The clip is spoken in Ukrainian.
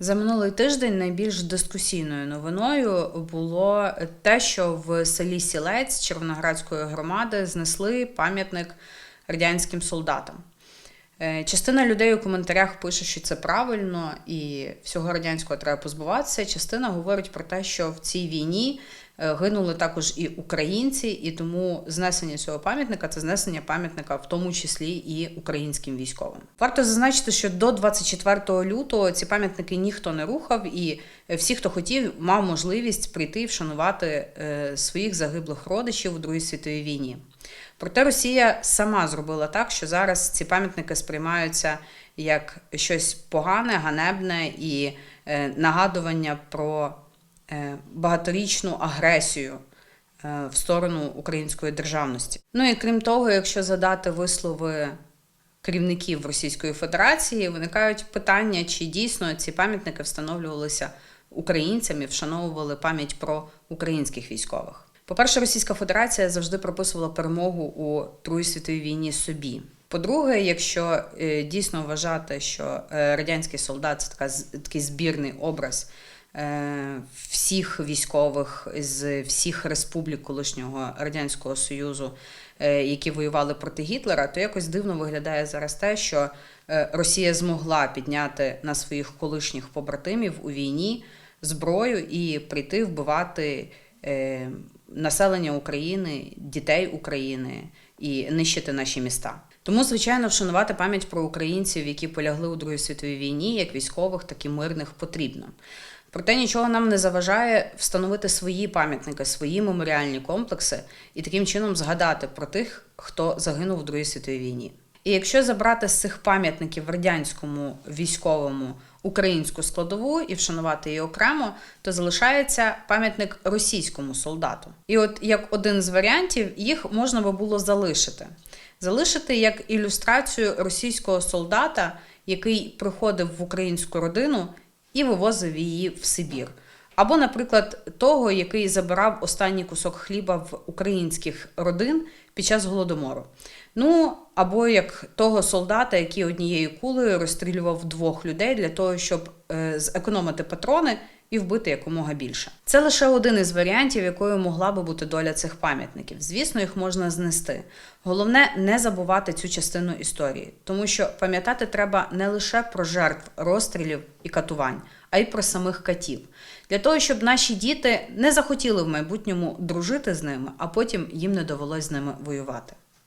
За минулий тиждень найбільш дискусійною новиною було те, що в селі Сілець Червоноградської громади знесли пам'ятник радянським солдатам. Е, Частина людей у коментарях пише, що це правильно і всього радянського треба позбуватися. Частина говорить про те, що в цій війні е, гинули також і українці, і тому знесення цього пам'ятника це знесення пам'ятника, в тому числі і українським військовим. Варто зазначити, що до 24 лютого ці пам'ятники ніхто не рухав, і всі, хто хотів, мав можливість прийти і вшанувати е, своїх загиблих родичів у Другій світовій війні. Проте Росія сама зробила так, що зараз ці пам'ятники сприймаються як щось погане, ганебне і е, нагадування про е, багаторічну агресію е, в сторону української державності. Ну і крім того, якщо задати вислови керівників Російської Федерації, виникають питання, чи дійсно ці пам'ятники встановлювалися українцями, вшановували пам'ять про українських військових. По-перше, Російська Федерація завжди прописувала перемогу у Другій світовій війні собі. По-друге, якщо е, дійсно вважати, що е, радянський солдат це така, такий збірний образ е, всіх військових з всіх республік колишнього радянського союзу, які воювали проти Гітлера, то якось дивно виглядає зараз те, що Росія змогла підняти на своїх колишніх побратимів у війні зброю і прийти вбивати населення України, дітей України і нищити наші міста. Тому, звичайно, вшанувати пам'ять про українців, які полягли у Другій світовій війні, як військових, так і мирних, потрібно. Проте нічого нам не заважає встановити свої пам'ятники, свої меморіальні комплекси і таким чином згадати про тих, хто загинув у Другій світовій війні. І якщо забрати з цих пам'ятників радянському військовому українську складову і вшанувати її окремо, то залишається пам'ятник російському солдату. І от як один з варіантів їх можна би було залишити. Залишити як ілюстрацію російського солдата, який приходив в українську родину і вивозив її в Сибір. Або, наприклад, того, який забирав останній кусок хліба в українських родин під час голодомору. Ну, або як того солдата, який однією кулею розстрілював двох людей для того, щоб е, зекономити патрони і вбити якомога більше. Це лише один із варіантів, якою могла би бути доля цих пам'ятників. Звісно, їх можна знести. Головне не забувати цю частину історії, тому що пам'ятати треба не лише про жертв розстрілів і катувань, а й про самих катів. Для того, щоб наші діти не захотіли в майбутньому дружити з ними, а потім їм не довелось з ними воювати.